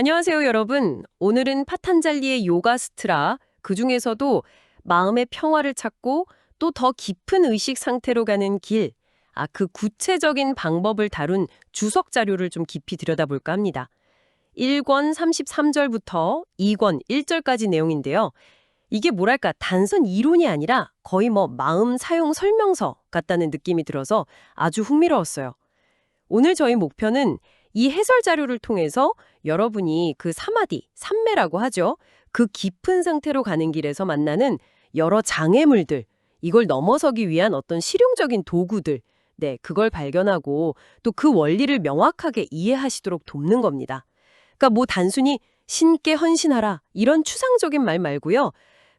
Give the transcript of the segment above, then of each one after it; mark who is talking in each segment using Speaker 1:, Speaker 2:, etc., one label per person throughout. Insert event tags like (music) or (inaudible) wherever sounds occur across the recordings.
Speaker 1: 안녕하세요, 여러분. 오늘은 파탄잘리의 요가 스트라, 그 중에서도 마음의 평화를 찾고 또 더 깊은 의식 상태로 가는 길, 아, 그 구체적인 방법을 다룬 주석 자료를 좀 깊이 들여다볼까 합니다. 1권 33절부터 2권 1절까지 내용인데요. 이게 뭐랄까, 단순 이론이 아니라 거의 뭐 마음 사용 설명서 같다는 느낌이 들어서 아주 흥미로웠어요. 오늘 저희 목표는 이 해설 자료를 통해서 여러분이 그 사마디, 삼매라고 하죠. 그 깊은 상태로 가는 길에서 만나는 여러 장애물들, 이걸 넘어서기 위한 어떤 실용적인 도구들, 네, 그걸 발견하고 또 그 원리를 명확하게 이해하시도록 돕는 겁니다. 그러니까 뭐 단순히 신께 헌신하라 이런 추상적인 말 말고요.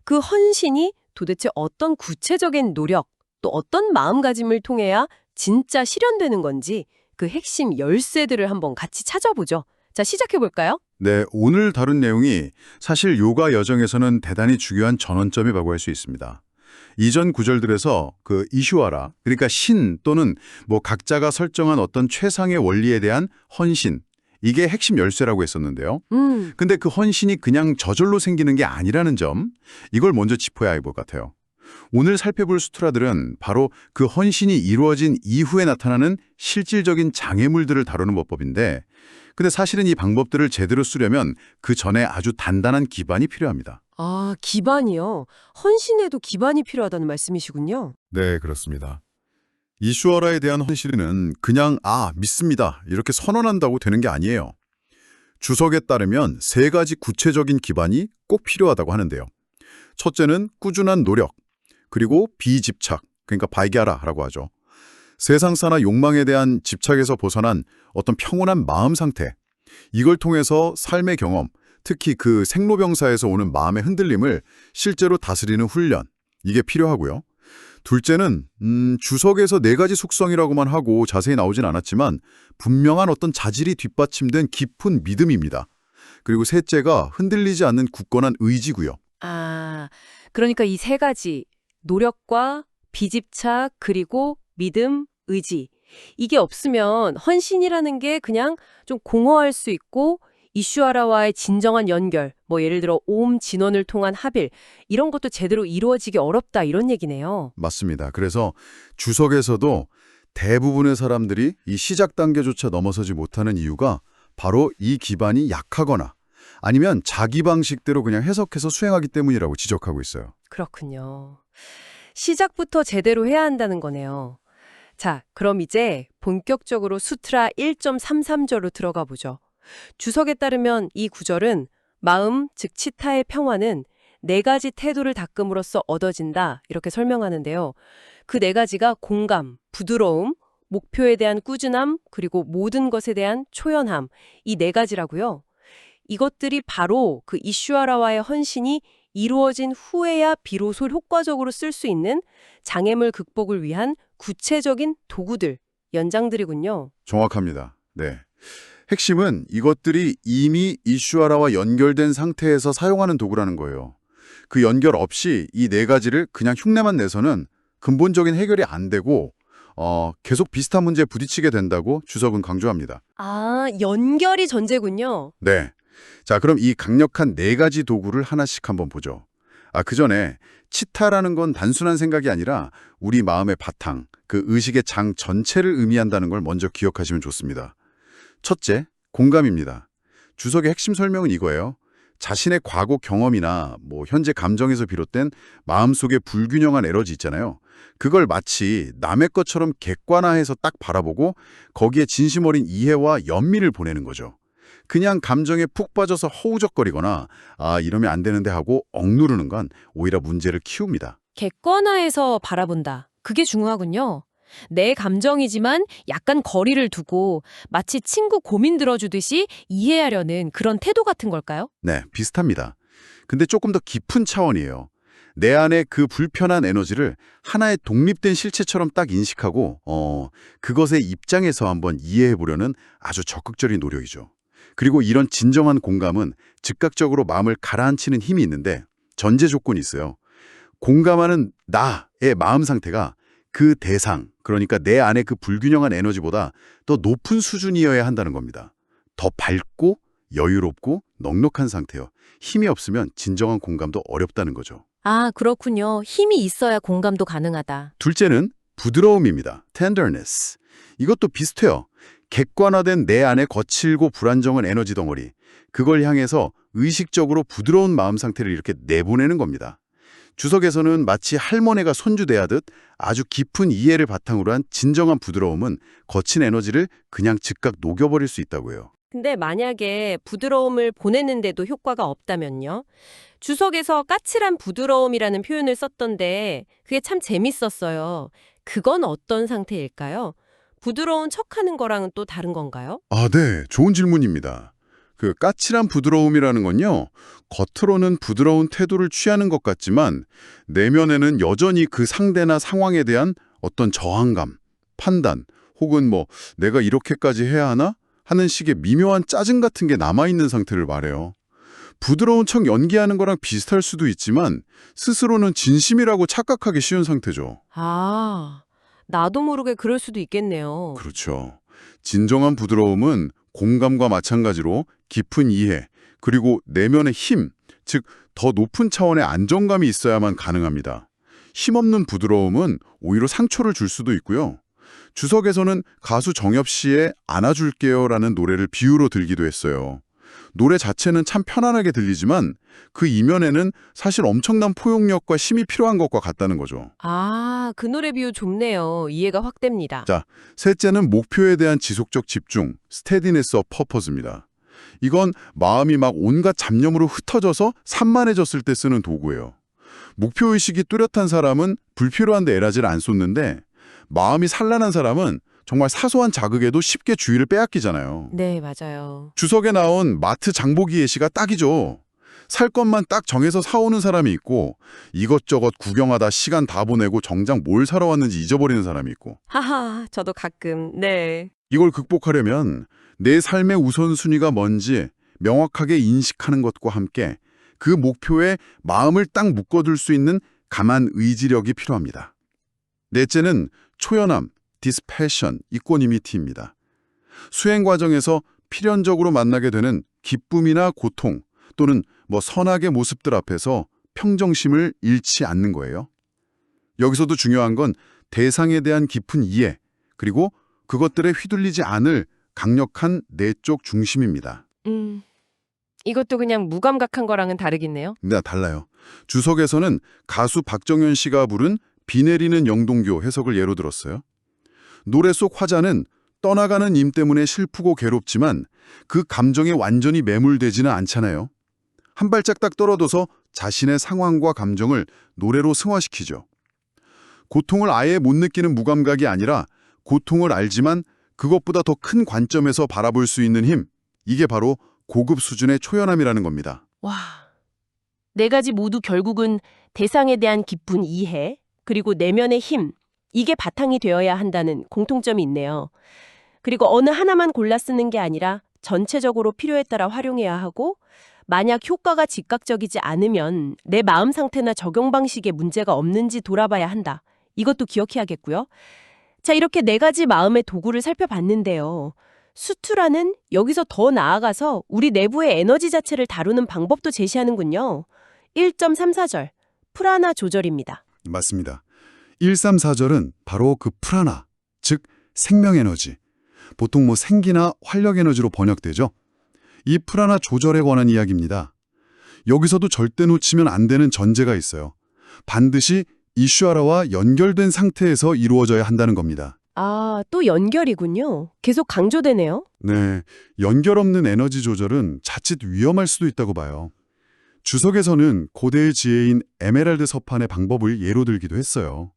Speaker 1: 그 헌신이 도대체 어떤 구체적인 노력, 또 어떤 마음가짐을 통해야 진짜 실현되는 건지 그 핵심 열쇠들을 한번 같이 찾아보죠. 자, 시작해볼까요?
Speaker 2: 네, 오늘 다룬 내용이 사실 요가 여정에서는 대단히 중요한 전원점이라고 할 수 있습니다. 이전 구절들에서 그 이슈하라, 그러니까 신 또는 뭐 각자가 설정한 어떤 최상의 원리에 대한 헌신, 이게 핵심 열쇠라고 했었는데요.
Speaker 1: 음,
Speaker 2: 근데 그 헌신이 그냥 저절로 생기는 게 아니라는 점, 이걸 먼저 짚어야 할 것 같아요. 오늘 살펴볼 수트라들은 바로 그 헌신이 이루어진 이후에 나타나는 실질적인 장애물들을 다루는 법법인데 근데 사실은 이 방법들을 제대로 쓰려면 그 전에 아주 단단한 기반이 필요합니다.
Speaker 1: 아, 기반이요. 헌신에도 기반이 필요하다는 말씀이시군요.
Speaker 2: 네, 그렇습니다. 이슈어라에 대한 헌신은 그냥 아, 믿습니다. 이렇게 선언한다고 되는 게 아니에요. 주석에 따르면 세 가지 구체적인 기반이 꼭 필요하다고 하는데요. 첫째는 꾸준한 노력, 그리고 비집착, 그러니까 발갸라라고 하죠. 세상사나 욕망에 대한 집착에서 벗어난 어떤 평온한 마음 상태, 이걸 통해서 삶의 경험, 특히 그 생로병사에서 오는 마음의 흔들림을 실제로 다스리는 훈련, 이게 필요하고요. 둘째는 음, 주석에서 네 가지 속성이라고만 하고 자세히 나오진 않았지만 분명한 어떤 자질이 뒷받침된 깊은 믿음입니다. 그리고 셋째가 흔들리지 않는 굳건한 의지고요.
Speaker 1: 아, 그러니까 이 세 가지 노력과 비집착 그리고 믿음, 의지 이게 없으면 헌신이라는 게 그냥 좀 공허할 수 있고 이슈아라와의 진정한 연결, 뭐 예를 들어 옴 진원을 통한 합일 이런 것도 제대로 이루어지기 어렵다 이런 얘기네요.
Speaker 2: 맞습니다. 그래서 주석에서도 대부분의 사람들이 이 시작 단계조차 넘어서지 못하는 이유가 바로 이 기반이 약하거나 아니면 자기 방식대로 그냥 해석해서 수행하기 때문이라고 지적하고 있어요.
Speaker 1: 그렇군요. 시작부터 제대로 해야 한다는 거네요. 자, 그럼 이제 본격적으로 수트라 1.33절로 들어가 보죠. 주석에 따르면 이 구절은 마음, 즉 치타의 평화는 네 가지 태도를 닦음으로써 얻어진다 이렇게 설명하는데요. 그 네 가지가 공감, 부드러움, 목표에 대한 꾸준함, 그리고 모든 것에 대한 초연함 이 네 가지라고요. 이것들이 바로 그 이슈아라와의 헌신이 이루어진 후에야 비로소 효과적으로 쓸 수 있는 장애물 극복을 위한 구체적인 도구들, 연장들이군요.
Speaker 2: 정확합니다. 네. 핵심은 이것들이 이미 이슈아라와 연결된 상태에서 사용하는 도구라는 거예요. 그 연결 없이 이 네 가지를 그냥 흉내만 내서는 근본적인 해결이 안 되고 어, 계속 비슷한 문제에 부딪히게 된다고 주석은 강조합니다.
Speaker 1: 아, 연결이 전제군요.
Speaker 2: 네. 자, 그럼 이 강력한 네 가지 도구를 하나씩 한번 보죠. 아, 그 전에 치타라는 건 단순한 생각이 아니라 우리 마음의 바탕, 그 의식의 장 전체를 의미한다는 걸 먼저 기억하시면 좋습니다. 첫째, 공감입니다. 주석의 핵심 설명은 이거예요. 자신의 과거 경험이나 뭐 현재 감정에서 비롯된 마음속의 불균형한 에너지 있잖아요. 그걸 마치 남의 것처럼 객관화해서 딱 바라보고 거기에 진심 어린 이해와 연민을 보내는 거죠. 그냥 감정에 푹 빠져서 허우적거리거나 아 이러면 안 되는데 하고 억누르는 건 오히려 문제를 키웁니다.
Speaker 1: 객관화해서 바라본다. 그게 중요하군요. 내 감정이지만 약간 거리를 두고 마치 친구 고민 들어주듯이 이해하려는 그런 태도 같은 걸까요?
Speaker 2: 네, 비슷합니다. 근데 조금 더 깊은 차원이에요. 내 안에 그 불편한 에너지를 하나의 독립된 실체처럼 딱 인식하고 어, 그것의 입장에서 한번 이해해 보려는 아주 적극적인 노력이죠. 그리고 이런 진정한 공감은 즉각적으로 마음을 가라앉히는 힘이 있는데 전제 조건이 있어요. 공감하는 나의 마음 상태가 그 대상, 그러니까 내 안에 그 불균형한 에너지보다 더 높은 수준이어야 한다는 겁니다. 더 밝고 여유롭고 넉넉한 상태요. 힘이 없으면 진정한 공감도 어렵다는 거죠.
Speaker 3: 아, 그렇군요. 힘이 있어야 공감도 가능하다.
Speaker 2: 둘째는 부드러움입니다. tenderness. 이것도 비슷해요. 객관화된 내 안의 거칠고 불안정한 에너지 덩어리. 그걸 향해서 의식적으로 부드러운 마음 상태를 이렇게 내보내는 겁니다. 주석에서는 마치 할머니가 손주 대하듯 아주 깊은 이해를 바탕으로 한 진정한 부드러움은 거친 에너지를 그냥 즉각 녹여버릴 수 있다고 해요.
Speaker 1: 근데 만약에 부드러움을 보내는데도 효과가 없다면요? 주석에서 까칠한 부드러움이라는 표현을 썼던데 그게 참 재밌었어요. 그건 어떤 상태일까요? 부드러운 척하는 거랑은 또 다른 건가요?
Speaker 2: 아, 네. 좋은 질문입니다. 그 까칠한 부드러움이라는 건요. 겉으로는 부드러운 태도를 취하는 것 같지만 내면에는 여전히 그 상대나 상황에 대한 어떤 저항감, 판단, 혹은 뭐 내가 이렇게까지 해야 하나? 하는 식의 미묘한 짜증 같은 게 남아있는 상태를 말해요. 부드러운 척 연기하는 거랑 비슷할 수도 있지만 스스로는 진심이라고 착각하기 쉬운 상태죠.
Speaker 1: 아, 나도 모르게 그럴 수도 있겠네요.
Speaker 2: 그렇죠. 진정한 부드러움은 공감과 마찬가지로 깊은 이해, 그리고 내면의 힘, 즉 더 높은 차원의 안정감이 있어야만 가능합니다. 힘없는 부드러움은 오히려 상처를 줄 수도 있고요. 주석에서는 가수 정엽 씨의 안아줄게요라는 노래를 비유로 들기도 했어요. 노래 자체는 참 편안하게 들리지만 그 이면에는 사실 엄청난 포용력과 힘이 필요한 것과 같다는 거죠.
Speaker 1: 아, 그 노래 비유 좋네요. 이해가 확 됩니다.
Speaker 2: 자, 셋째는 목표에 대한 지속적 집중, steadiness of purpose입니다. 이건 마음이 막 온갖 잡념으로 흩어져서 산만해졌을 때 쓰는 도구예요. 목표의식이 뚜렷한 사람은 불필요한 데 에너지를 안 쏟는데 마음이 산란한 사람은 정말 사소한 자극에도 쉽게 주의를 빼앗기잖아요.
Speaker 1: 네, 맞아요.
Speaker 2: 주석에 나온 마트 장보기 예시가 딱이죠. 살 것만 딱 정해서 사오는 사람이 있고 이것저것 구경하다 시간 다 보내고 정작 뭘 사러 왔는지 잊어버리는 사람이 있고
Speaker 1: 하하, 저도 가끔, 네.
Speaker 2: 이걸 극복하려면 내 삶의 우선순위가 뭔지 명확하게 인식하는 것과 함께 그 목표에 마음을 딱 묶어둘 수 있는 강한 의지력이 필요합니다. 넷째는 초연함, 디스패션, 이꼬니미티입니다. 수행 과정에서 필연적으로 만나게 되는 기쁨이나 고통 또는 뭐 선악의 모습들 앞에서 평정심을 잃지 않는 거예요. 여기서도 중요한 건 대상에 대한 깊은 이해 그리고 그것들에 휘둘리지 않을 강력한 내적 중심입니다.
Speaker 1: 음, 이것도 그냥 무감각한 거랑은 다르겠네요.
Speaker 2: 네, 달라요. 주석에서는 가수 박정현 씨가 부른 비 내리는 영동교 해석을 예로 들었어요. 노래 속 화자는 떠나가는 임 때문에 슬프고 괴롭지만 그 감정에 완전히 매몰되지는 않잖아요. 한 발짝 딱 떨어져서 자신의 상황과 감정을 노래로 승화시키죠. 고통을 아예 못 느끼는 무감각이 아니라 고통을 알지만 그것보다 더 큰 관점에서 바라볼 수 있는 힘. 이게 바로 고급 수준의 초연함이라는 겁니다.
Speaker 3: 와. 네 가지 모두 결국은 대상에 대한 깊은 이해, 그리고 내면의 힘, 이게 바탕이 되어야 한다는 공통점이 있네요. 그리고 어느 하나만 골라 쓰는 게 아니라 전체적으로 필요에 따라 활용해야 하고, 만약 효과가 즉각적이지 않으면 내 마음 상태나 적용 방식에 문제가 없는지 돌아봐야 한다. 이것도 기억해야겠고요. 자, 이렇게 네 가지 마음의 도구를 살펴봤는데요. 수투라는 여기서 더 나아가서 우리 내부의 에너지 자체를 다루는 방법도 제시하는군요. 1.34절, 프라나 조절입니다.
Speaker 2: 맞습니다. 134절은 바로 그 프라나, 즉 생명에너지, 보통 뭐 생기나 활력에너지로 번역되죠. 이 프라나 조절에 관한 이야기입니다. 여기서도 절대 놓치면 안 되는 전제가 있어요. 반드시 이슈아라와 연결된 상태에서 이루어져야 한다는 겁니다.
Speaker 3: 아, 또 연결이군요. 계속 강조되네요.
Speaker 2: 네, 연결 없는 에너지 조절은 자칫 위험할 수도 있다고 봐요. 주석에서는 고대의 지혜인 에메랄드 서판의 방법을 예로 들기도 했어요.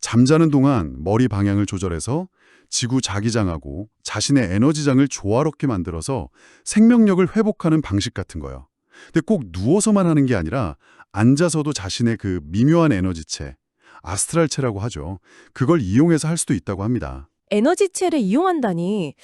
Speaker 2: 잠자는 동안 머리 방향을 조절해서 지구 자기장하고 자신의 에너지장을 조화롭게 만들어서 생명력을 회복하는 방식 같은 거요. 근데 꼭 누워서만 하는 게 아니라 앉아서도 자신의 그 미묘한 에너지체, 아스트랄체라고 하죠. 그걸 이용해서 할 수도 있다고 합니다.
Speaker 3: 에너지체를 이용한다니.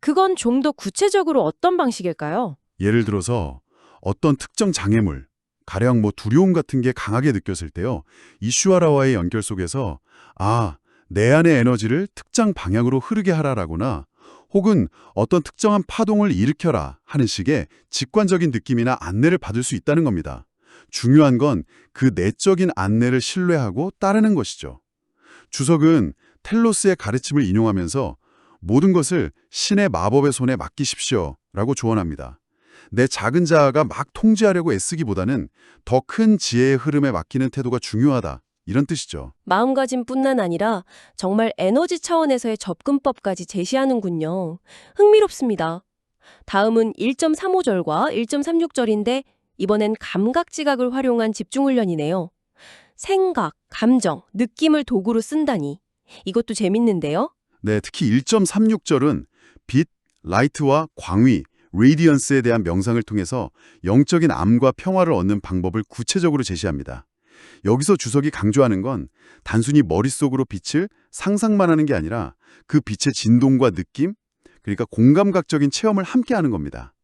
Speaker 3: 그건 좀 더 구체적으로 어떤 방식일까요?
Speaker 2: 예를 들어서 어떤 특정 장애물, 가령 뭐 두려움 같은 게 강하게 느꼈을 때요. 이슈아라와의 연결 속에서 아, 내 안의 에너지를 특정 방향으로 흐르게 하라라거나 혹은 어떤 특정한 파동을 일으켜라 하는 식의 직관적인 느낌이나 안내를 받을 수 있다는 겁니다. 중요한 건 그 내적인 안내를 신뢰하고 따르는 것이죠. 주석은 텔로스의 가르침을 인용하면서 모든 것을 신의 마법의 손에 맡기십시오 라고 조언합니다. 내 작은 자아가 막 통제하려고 애쓰기보다는 더 큰 지혜의 흐름에 맡기는 태도가 중요하다. 이런 뜻이죠.
Speaker 3: 마음가짐뿐만 아니라 정말 에너지 차원에서의 접근법까지 제시하는군요. 흥미롭습니다. 다음은 1.35절과 1.36절인데 이번엔 감각 지각을 활용한 집중 훈련이네요. 생각, 감정, 느낌을 도구로 쓴다니. 이것도 재밌는데요.
Speaker 2: 네, 특히 1.36절은 빛, 라이트와 광위, 레디언스에 대한 명상을 통해서 영적인 암과 평화를 얻는 방법을 구체적으로 제시합니다. 여기서 주석이 강조하는 건 단순히 머릿속으로 빛을 상상만 하는 게 아니라 그 빛의 진동과 느낌, 그러니까 공감각적인 체험을 함께 하는 겁니다.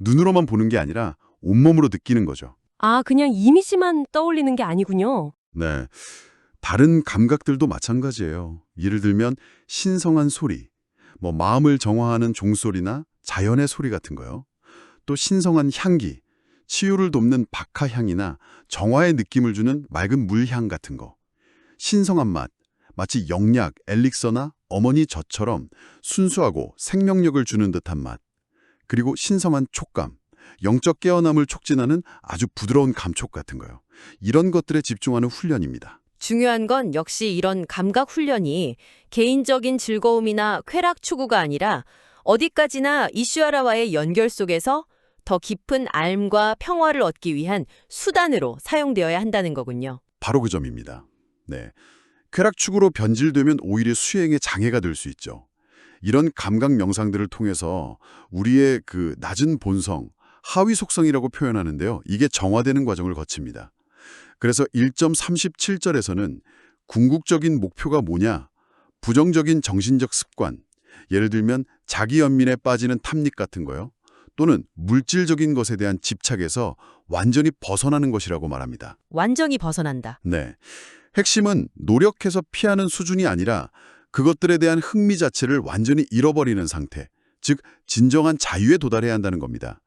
Speaker 2: 눈으로만 보는 게 아니라 온몸으로 느끼는 거죠.
Speaker 3: 아, 그냥 이미지만 떠올리는 게 아니군요.
Speaker 2: 네. 다른 감각들도 마찬가지예요. 예를 들면 신성한 소리, 뭐 마음을 정화하는 종소리나 자연의 소리 같은 거요. 또 신성한 향기, 치유를 돕는 박하향이나 정화의 느낌을 주는 맑은 물향 같은 거. 신성한 맛, 마치 영약, 엘릭서나 어머니 젖처럼 순수하고 생명력을 주는 듯한 맛. 그리고 신성한 촉감, 영적 깨어남을 촉진하는 아주 부드러운 감촉 같은 거요. 이런 것들에 집중하는 훈련입니다.
Speaker 4: 중요한 건 역시 이런 감각 훈련이 개인적인 즐거움이나 쾌락 추구가 아니라 어디까지나 이슈아라와의 연결 속에서 더 깊은 알과 평화를 얻기 위한 수단으로 사용되어야 한다는 거군요.
Speaker 2: 바로 그 점입니다. 네. 쾌락축으로 변질되면 오히려 수행에 장애가 될 수 있죠. 이런 감각 명상들을 통해서 우리의 그 낮은 본성, 하위 속성이라고 표현하는데요. 이게 정화되는 과정을 거칩니다. 그래서 1.37절에서는 궁극적인 목표가 뭐냐? 부정적인 정신적 습관, 예를 들면 자기 연민에 빠지는 탐닉 같은 거요. 또는 물질적인 것에 대한 집착에서 완전히 벗어나는 것이라고 말합니다.
Speaker 4: 완전히 벗어난다.
Speaker 2: 네. 핵심은 노력해서 피하는 수준이 아니라 그것들에 대한 흥미 자체를 완전히 잃어버리는 상태, 즉 진정한 자유에 도달해야 한다는 겁니다.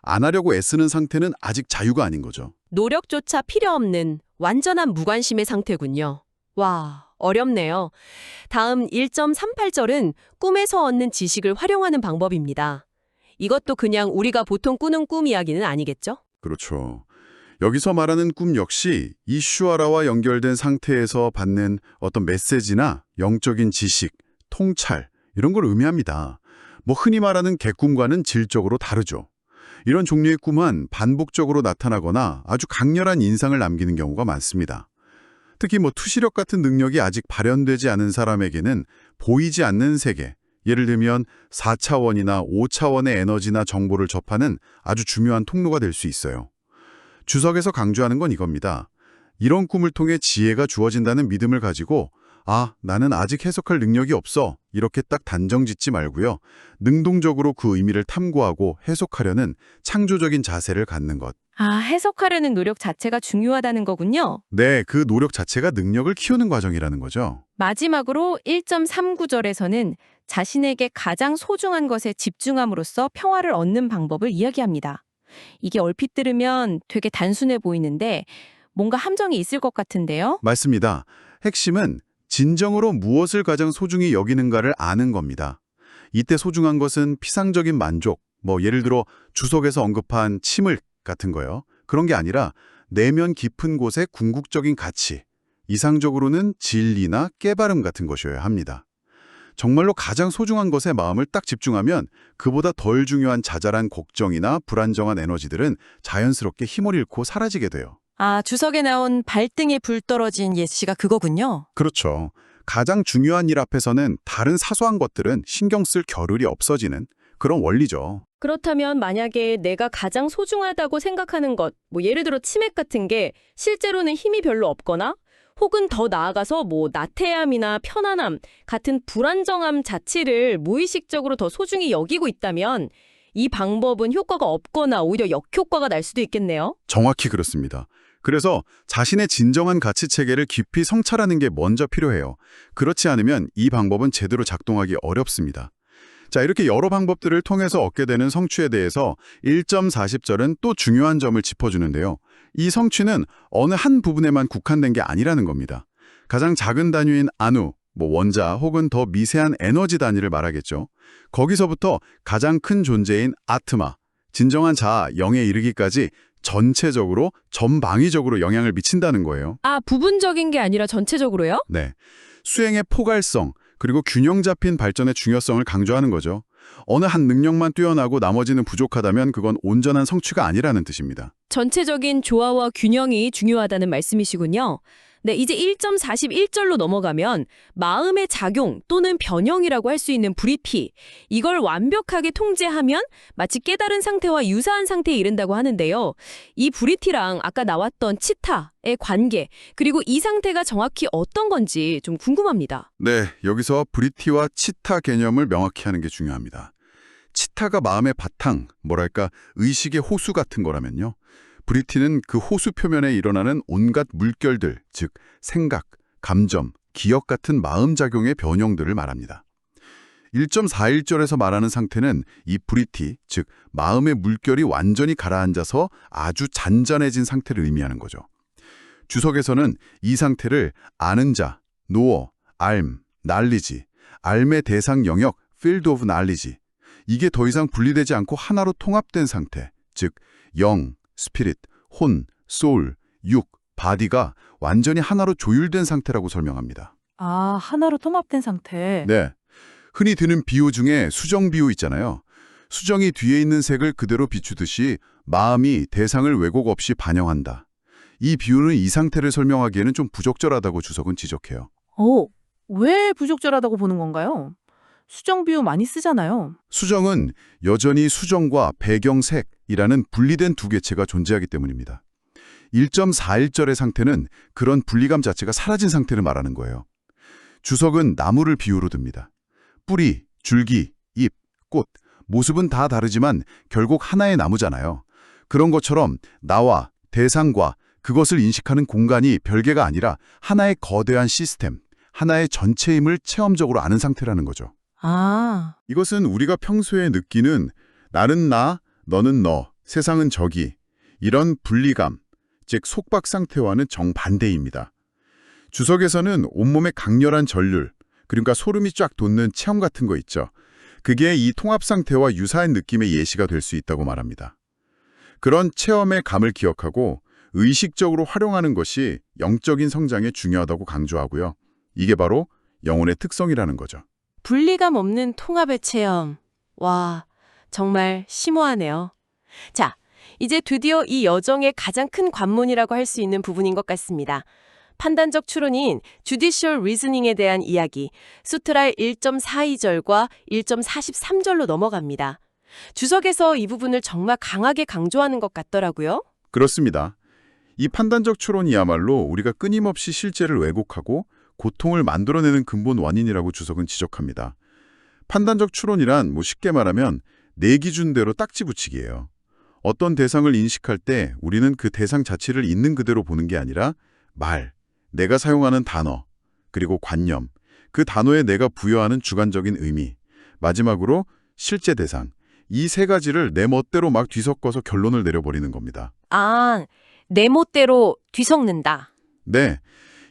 Speaker 2: 안 하려고 애쓰는 상태는 아직 자유가 아닌 거죠.
Speaker 4: 노력조차 필요 없는 완전한 무관심의 상태군요. 와, 어렵네요. 다음 1.38절은 꿈에서 얻는 지식을 활용하는 방법입니다. 이것도 그냥 우리가 보통 꾸는 꿈 이야기는 아니겠죠?
Speaker 2: 그렇죠. 여기서 말하는 꿈 역시 이슈아라와 연결된 상태에서 받는 어떤 메시지나 영적인 지식, 통찰 이런 걸 의미합니다. 뭐 흔히 말하는 개꿈과는 질적으로 다르죠. 이런 종류의 꿈은 반복적으로 나타나거나 아주 강렬한 인상을 남기는 경우가 많습니다. 특히 뭐 투시력 같은 능력이 아직 발현되지 않은 사람에게는 보이지 않는 세계, 예를 들면 4차원이나 5차원의 에너지나 정보를 접하는 아주 중요한 통로가 될 수 있어요. 주석에서 강조하는 건 이겁니다. 이런 꿈을 통해 지혜가 주어진다는 믿음을 가지고 아, 나는 아직 해석할 능력이 없어. 이렇게 딱 단정 짓지 말고요. 능동적으로 그 의미를 탐구하고 해석하려는 창조적인 자세를 갖는 것.
Speaker 3: 아, 해석하려는 노력 자체가 중요하다는 거군요.
Speaker 2: 네, 그 노력 자체가 능력을 키우는 과정이라는 거죠.
Speaker 3: 마지막으로 1.39절에서는 자신에게 가장 소중한 것에 집중함으로써 평화를 얻는 방법을 이야기합니다. 이게 얼핏 들으면 되게 단순해 보이는데 뭔가 함정이 있을 것 같은데요?
Speaker 2: 맞습니다. 핵심은 진정으로 무엇을 가장 소중히 여기는가를 아는 겁니다. 이때 소중한 것은 피상적인 만족, 뭐 예를 들어 주석에서 언급한 침을 같은 거요. 그런 게 아니라 내면 깊은 곳의 궁극적인 가치, 이상적으로는 진리나 깨달음 같은 것이어야 합니다. 정말로 가장 소중한 것에 마음을 딱 집중하면 그보다 덜 중요한 자잘한 걱정이나 불안정한 에너지들은 자연스럽게 힘을 잃고 사라지게 돼요.
Speaker 5: 아, 주석에 나온 발등에 불 떨어진 예시가 그거군요.
Speaker 2: 그렇죠. 가장 중요한 일 앞에서는 다른 사소한 것들은 신경 쓸 겨를이 없어지는 그런 원리죠.
Speaker 3: 그렇다면 만약에 내가 가장 소중하다고 생각하는 것, 뭐 예를 들어 치맥 같은 게 실제로는 힘이 별로 없거나 혹은 더 나아가서 뭐 나태함이나 편안함 같은 불안정함 자체를 무의식적으로 더 소중히 여기고 있다면 이 방법은 효과가 없거나 오히려 역효과가 날 수도 있겠네요.
Speaker 2: 정확히 그렇습니다. 그래서 자신의 진정한 가치 체계를 깊이 성찰하는 게 먼저 필요해요. 그렇지 않으면 이 방법은 제대로 작동하기 어렵습니다. 자, 이렇게 여러 방법들을 통해서 얻게 되는 성취에 대해서 1.40절은 또 중요한 점을 짚어주는데요. 이 성취는 어느 한 부분에만 국한된 게 아니라는 겁니다. 가장 작은 단위인 아누, 뭐 원자 혹은 더 미세한 에너지 단위를 말하겠죠. 거기서부터 가장 큰 존재인 아트마, 진정한 자아, 영에 이르기까지 전체적으로 전방위적으로 영향을 미친다는 거예요.
Speaker 1: 아, 부분적인 게 아니라 전체적으로요?
Speaker 2: 네. 수행의 포괄성, 그리고 균형 잡힌 발전의 중요성을 강조하는 거죠. 어느 한 능력만 뛰어나고 나머지는 부족하다면 그건 온전한 성취가 아니라는 뜻입니다.
Speaker 1: 전체적인 조화와 균형이 중요하다는 말씀이시군요. 네, 이제 1.41절로 넘어가면 마음의 작용 또는 변형이라고 할 수 있는 브리피, 이걸 완벽하게 통제하면 마치 깨달은 상태와 유사한 상태에 이른다고 하는데요. 이 브리티랑 아까 나왔던 치타의 관계, 그리고 이 상태가 정확히 어떤 건지 좀 궁금합니다.
Speaker 2: 네, 여기서 브리티와 치타 개념을 명확히 하는 게 중요합니다. 치타가 마음의 바탕, 뭐랄까 의식의 호수 같은 거라면요. 브리티는 그 호수 표면에 일어나는 온갖 물결들, 즉 생각, 감정, 기억 같은 마음작용의 변형들을 말합니다. 1.41절에서 말하는 상태는 이 브리티, 즉 마음의 물결이 완전히 가라앉아서 아주 잔잔해진 상태를 의미하는 거죠. 주석에서는 이 상태를 아는 자, 노어, 알m, 날리지, 알의 대상 영역, field of knowledge. 이게 더 이상 분리되지 않고 하나로 통합된 상태, 즉 영, 스피릿, 혼, 소울, 육, 바디가 완전히 하나로 조율된 상태라고 설명합니다.
Speaker 6: 아, 하나로 통합된 상태.
Speaker 2: 네. 흔히 드는 비유 중에 수정 비유 있잖아요. 수정이 뒤에 있는 색을 그대로 비추듯이 마음이 대상을 왜곡 없이 반영한다. 이 비유는 이 상태를 설명하기에는 좀 부적절하다고 주석은 지적해요.
Speaker 6: 어, 왜 부적절하다고 보는 건가요? 수정 비유 많이 쓰잖아요.
Speaker 2: 수정은 여전히 수정과 배경색 이라는 분리된 두 개체가 존재하기 때문입니다. 1.41절의 상태는 그런 분리감 자체가 사라진 상태를 말하는 거예요. 주석은 나무를 비유로 듭니다. 뿌리, 줄기, 잎, 꽃, 모습은 다 다르지만 결국 하나의 나무잖아요. 그런 것처럼 나와 대상과 그것을 인식하는 공간이 별개가 아니라 하나의 거대한 시스템, 하나의 전체임을 체험적으로 아는 상태라는 거죠.
Speaker 6: 아,
Speaker 2: 이것은 우리가 평소에 느끼는 나는 나, 너는 너, 세상은 저기 이런 분리감, 즉 속박 상태와는 정반대입니다. 주석에서는 온몸에 강렬한 전율, 그러니까 소름이 쫙 돋는 체험 같은 거 있죠. 그게 이 통합 상태와 유사한 느낌의 예시가 될 수 있다고 말합니다. 그런 체험의 감을 기억하고 의식적으로 활용하는 것이 영적인 성장에 중요하다고 강조하고요. 이게 바로 영혼의 특성이라는 거죠.
Speaker 3: 분리감 없는 통합의 체험. 와, 정말 심오하네요. 자, 이제 드디어 이 여정의 가장 큰 관문이라고 할 수 있는 부분인 것 같습니다. 판단적 추론인 judicial reasoning에 대한 이야기, 수트라의 1.42절과 1.43절로 넘어갑니다. 주석에서 이 부분을 정말 강하게 강조하는 것 같더라고요.
Speaker 2: 그렇습니다. 이 판단적 추론이야말로 우리가 끊임없이 실제를 왜곡하고 고통을 만들어내는 근본 원인이라고 주석은 지적합니다. 판단적 추론이란 뭐 쉽게 말하면 내 기준대로 딱지 붙이기예요. 어떤 대상을 인식할 때 우리는 그 대상 자체를 있는 그대로 보는 게 아니라 말, 내가 사용하는 단어, 그리고 관념, 그 단어에 내가 부여하는 주관적인 의미, 마지막으로 실제 대상, 이 세 가지를 내 멋대로 막 뒤섞어서 결론을 내려버리는 겁니다.
Speaker 3: 아, 내 멋대로 뒤섞는다.
Speaker 2: 네.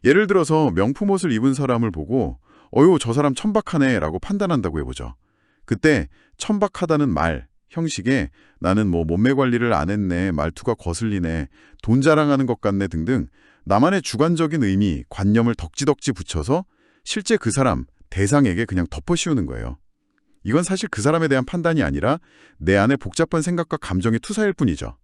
Speaker 2: 예를 들어서 명품 옷을 입은 사람을 보고 어유 저 사람 천박하네 라고 판단한다고 해보죠. 그때 천박하다는 말, 형식에 나는 뭐 몸매 관리를 안 했네, 말투가 거슬리네, 돈 자랑하는 것 같네 등등 나만의 주관적인 의미, 관념을 덕지덕지 붙여서 실제 그 사람, 대상에게 그냥 덮어씌우는 거예요. 이건 사실 그 사람에 대한 판단이 아니라 내 안에 복잡한 생각과 감정의 투사일 뿐이죠.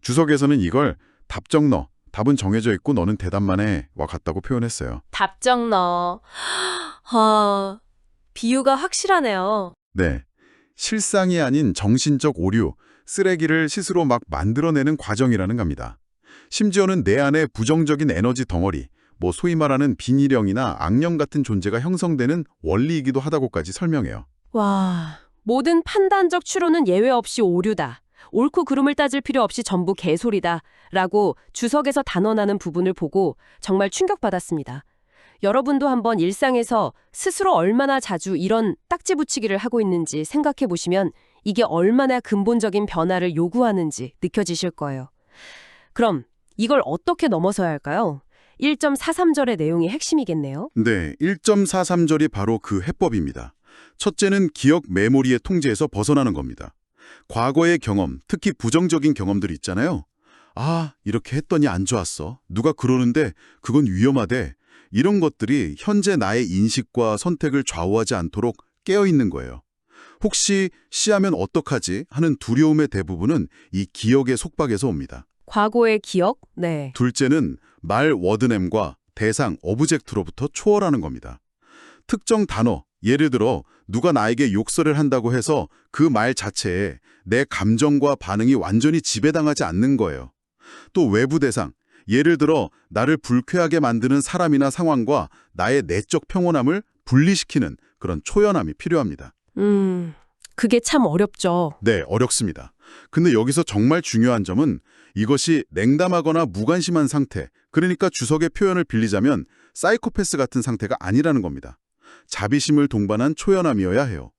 Speaker 2: 주석에서는 이걸 답정너, 답은 정해져 있고 너는 대답만 해, 와 같다고 표현했어요.
Speaker 3: 답정 너. (gasps) 아, 비유가 확실하네요.
Speaker 2: 네. 실상이 아닌 정신적 오류, 쓰레기를 스스로 막 만들어내는 과정이라는 겁니다. 심지어는 내 안에 부정적인 에너지 덩어리, 뭐 소위 말하는 비니령이나 악령 같은 존재가 형성되는 원리이기도 하다고까지 설명해요.
Speaker 3: 와, 모든 판단적 추론은 예외 없이 오류다. 옳고 그름을 따질 필요 없이 전부 개소리다. 라고 주석에서 단언하는 부분을 보고 정말 충격받았습니다.
Speaker 1: 여러분도 한번 일상에서 스스로 얼마나 자주 이런 딱지 붙이기를 하고 있는지 생각해 보시면 이게 얼마나 근본적인 변화를 요구하는지 느껴지실 거예요. 그럼 이걸 어떻게 넘어서야 할까요? 1.43절의 내용이 핵심이겠네요.
Speaker 2: 네, 1.43절이 바로 그 해법입니다. 첫째는 기억 메모리의 통제에서 벗어나는 겁니다. 과거의 경험, 특히 부정적인 경험들 있잖아요. 아, 이렇게 했더니 안 좋았어. 누가 그러는데 그건 위험하대. 이런 것들이 현재 나의 인식과 선택을 좌우하지 않도록 깨어있는 거예요. 혹시 시하면 어떡하지 하는 두려움의 대부분은 이 기억의 속박에서 옵니다.
Speaker 1: 과거의 기억? 네.
Speaker 2: 둘째는 말 워드넴과 대상, 어브젝트로부터 초월하는 겁니다. 특정 단어, 예를 들어 누가 나에게 욕설을 한다고 해서 그 말 자체에 내 감정과 반응이 완전히 지배당하지 않는 거예요. 또 외부 대상, 예를 들어 나를 불쾌하게 만드는 사람이나 상황과 나의 내적 평온함을 분리시키는 그런 초연함이 필요합니다.
Speaker 1: 음, 그게 참 어렵죠.
Speaker 2: 네, 어렵습니다. 근데 여기서 정말 중요한 점은 이것이 냉담하거나 무관심한 상태, 그러니까 주석의 표현을 빌리자면 사이코패스 같은 상태가 아니라는 겁니다. 자비심을 동반한 초연함이어야 해요.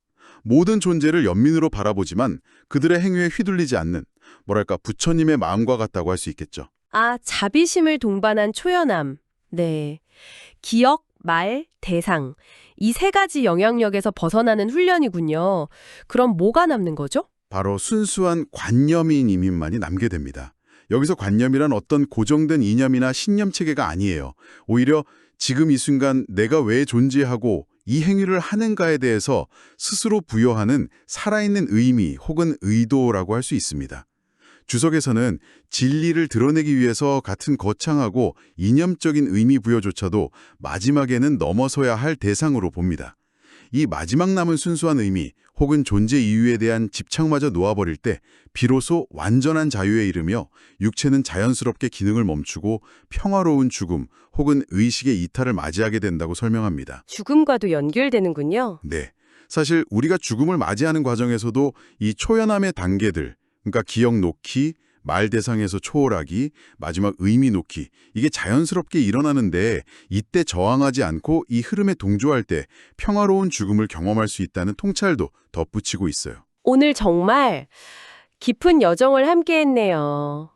Speaker 2: 모든 존재를 연민으로 바라보지만 그들의 행위에 휘둘리지 않는, 뭐랄까, 부처님의 마음과 같다고 할 수 있겠죠.
Speaker 1: 아, 자비심을 동반한 초연함. 네. 기억, 말, 대상. 이 세 가지 영향력에서 벗어나는 훈련이군요. 그럼 뭐가 남는 거죠?
Speaker 2: 바로 순수한 관념인 이민만이 남게 됩니다. 여기서 관념이란 어떤 고정된 이념이나 신념 체계가 아니에요. 오히려 지금 이 순간 내가 왜 존재하고 이 행위를 하는가에 대해서 스스로 부여하는 살아있는 의미 혹은 의도라고 할 수 있습니다. 주석에서는 진리를 드러내기 위해서 같은 거창하고 이념적인 의미 부여조차도 마지막에는 넘어서야 할 대상으로 봅니다. 이 마지막 남은 순수한 의미 혹은 존재 이유에 대한 집착마저 놓아버릴 때 비로소 완전한 자유에 이르며 육체는 자연스럽게 기능을 멈추고 평화로운 죽음 혹은 의식의 이탈을 맞이하게 된다고 설명합니다.
Speaker 1: 죽음과도 연결되는군요.
Speaker 2: 네. 사실 우리가 죽음을 맞이하는 과정에서도 이 초연함의 단계들, 그러니까 기억 놓기, 말 대상에서 초월하기, 마지막 의미 놓기, 이게 자연스럽게 일어나는데 이때 저항하지 않고 이 흐름에 동조할 때 평화로운 죽음을 경험할 수 있다는 통찰도 덧붙이고 있어요.
Speaker 1: 오늘 정말 깊은 여정을 함께 했네요.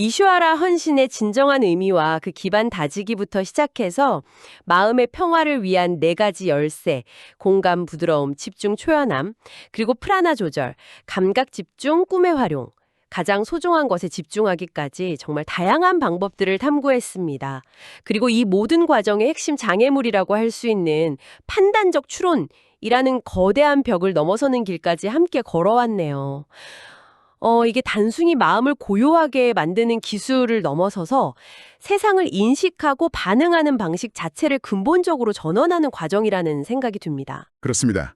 Speaker 1: 이슈아라 헌신의 진정한 의미와 그 기반 다지기부터 시작해서 마음의 평화를 위한 네 가지 열쇠, 공감, 부드러움, 집중, 초연함, 그리고 프라나 조절, 감각 집중, 꿈의 활용, 가장 소중한 것에 집중하기까지 정말 다양한 방법들을 탐구했습니다. 그리고 이 모든 과정의 핵심 장애물이라고 할 수 있는 판단적 추론이라는 거대한 벽을 넘어서는 길까지 함께 걸어왔네요. 어, 이게 단순히 마음을 고요하게 만드는 기술을 넘어서서 세상을 인식하고 반응하는 방식 자체를 근본적으로 전환하는 과정이라는 생각이 듭니다.
Speaker 2: 그렇습니다.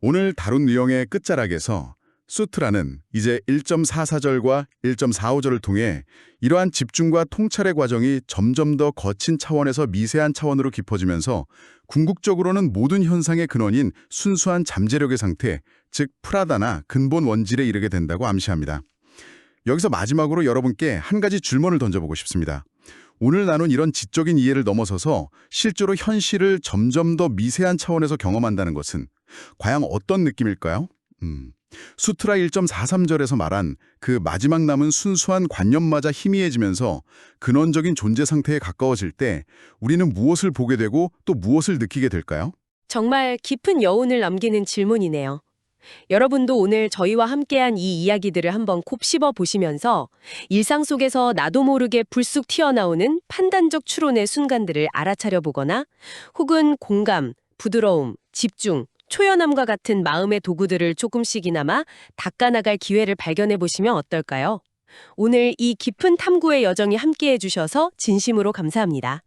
Speaker 2: 오늘 다룬 내용의 끝자락에서 수트라는 이제 1.44절과 1.45절을 통해 이러한 집중과 통찰의 과정이 점점 더 거친 차원에서 미세한 차원으로 깊어지면서 궁극적으로는 모든 현상의 근원인 순수한 잠재력의 상태, 즉 프라다나 근본 원질에 이르게 된다고 암시합니다. 여기서 마지막으로 여러분께 한 가지 질문을 던져보고 싶습니다. 오늘 나눈 이런 지적인 이해를 넘어서서 실제로 현실을 점점 더 미세한 차원에서 경험한다는 것은 과연 어떤 느낌일까요? 음, 수트라 1.43절에서 말한 그 마지막 남은 순수한 관념마저 희미해지면서 근원적인 존재 상태에 가까워질 때 우리는 무엇을 보게 되고 또 무엇을 느끼게 될까요?
Speaker 1: 정말 깊은 여운을 남기는 질문이네요. 여러분도 오늘 저희와 함께한 이 이야기들을 한번 곱씹어 보시면서 일상 속에서 나도 모르게 불쑥 튀어나오는 판단적 추론의 순간들을 알아차려 보거나 혹은 공감, 부드러움, 집중, 초연함과 같은 마음의 도구들을 조금씩이나마 닦아나갈 기회를 발견해 보시면 어떨까요? 오늘 이 깊은 탐구의 여정이 함께해 주셔서 진심으로 감사합니다.